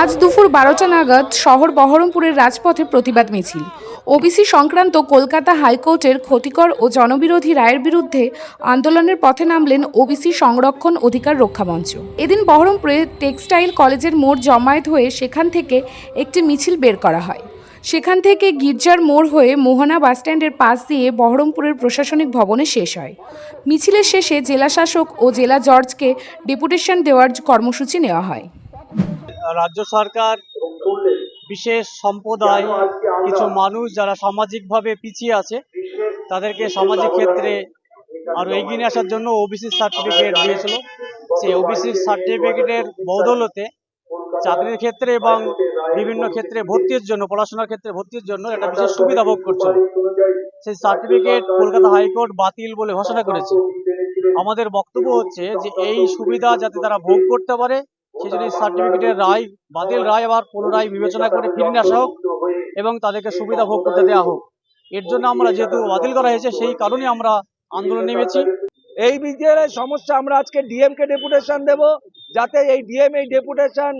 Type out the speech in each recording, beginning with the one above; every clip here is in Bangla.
আজ দুপুর বারোটা নাগাদ শহর বহরমপুরের রাজপথে প্রতিবাদ মিছিল। ওবিসি সংক্রান্ত কলকাতা হাইকোর্টের ক্ষতিকর ও জনবিরোধী রায়ের বিরুদ্ধে আন্দোলনের পথে নামলেন ওবিসি সংরক্ষণ অধিকার রক্ষা মঞ্চ। এদিন বহরমপুরে টেক্সটাইল কলেজের মোড় জমায়েত হয়ে সেখান থেকে একটি মিছিল বের করা হয়। সেখান থেকে গির্জার মোড় হয়ে মোহনা বাসস্ট্যান্ডের পাশ দিয়ে বহরমপুরের প্রশাসনিক ভবনে শেষ হয়। মিছিলের শেষে জেলা শাসক ও জেলা জর্জকে ডেপুটেশন দেওয়ার কর্মসূচি নেওয়া হয়। রাজ্য সরকার বিশেষ সম্প্রদায়, কিছু মানুষ যারা সামাজিকভাবে পিছিয়ে আছে, তাদেরকে সামাজিক ক্ষেত্রে আরও এগিয়ে নিয়ে আসার জন্য ওবিসি সার্টিফিকেট দিয়েছিল। সেই ওবিসি সার্টিফিকেটের বদৌলতে চাকরির ক্ষেত্রে এবং বিভিন্ন ক্ষেত্রে ভর্তির জন্য পড়াশোনার ক্ষেত্রে ভর্তির জন্য একটা বিশেষ সুবিধা ভোগ করছিল সেই সার্টিফিকেট কলকাতা হাইকোর্ট বাতিল বলে ঘোষণা করেছে। আমাদের বক্তব্য হচ্ছে যে এই সুবিধা যাতে তারা ভোগ করতে পারে সেই জন্য সার্টিফিকেটের রায় বাতিল রায় আবার পুনরায় বিবেচনা করে ফিরিয়ে নিয়ে আসা হোক এবং তাদেরকে সুবিধা ভোগ করতে দেওয়া হোক। এর জন্য আমরা যেহেতু বাতিল করা হয়েছে সেই কারণে আমরা আন্দোলন নেমেছি। এই বিষয়ের সমস্যা আমরা আজকে ডিএমকে ডেপুটেশন দেব। যাতে এই ডিএম এই ডেপুটেশন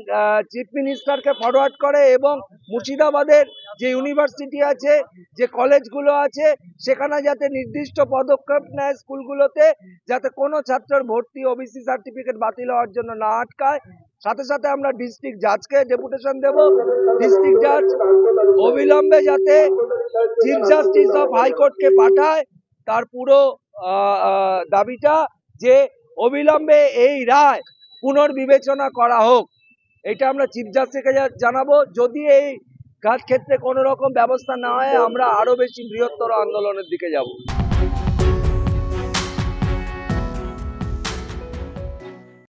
চিফ মিনিস্টারকে ফরওয়ার্ড করে এবং মুর্শিদাবাদের যে ইউনিভার্সিটি আছে, যে কলেজগুলো আছে, সেখানে যাতে নির্দিষ্ট পদক্ষেপ নেয় স্কুলগুলোতে, যাতে কোনো ছাত্রের ভর্তি ওবিসি সার্টিফিকেট বাতিল হওয়ার জন্য না আটকায়। সাথে সাথে আমরা ডিস্ট্রিক্ট জাজকে ডেপুটেশন দেব। ডিস্ট্রিক্ট জাজ অবিলম্বে যাতে চিফ জাস্টিস অফ হাইকোর্টকে পাঠায়। তার পুরো দাবিটা যে অবিলম্বে এই রায় পুনর্বিবেচনা করা হোক, এটা আমরা চিফ জাস্টিসকে জানাব। যদি এই কাজ ক্ষেত্রে কোনো রকম ব্যবস্থা না হয়, আমরা আরও বেশি বৃহত্তর আন্দোলনের দিকে যাব।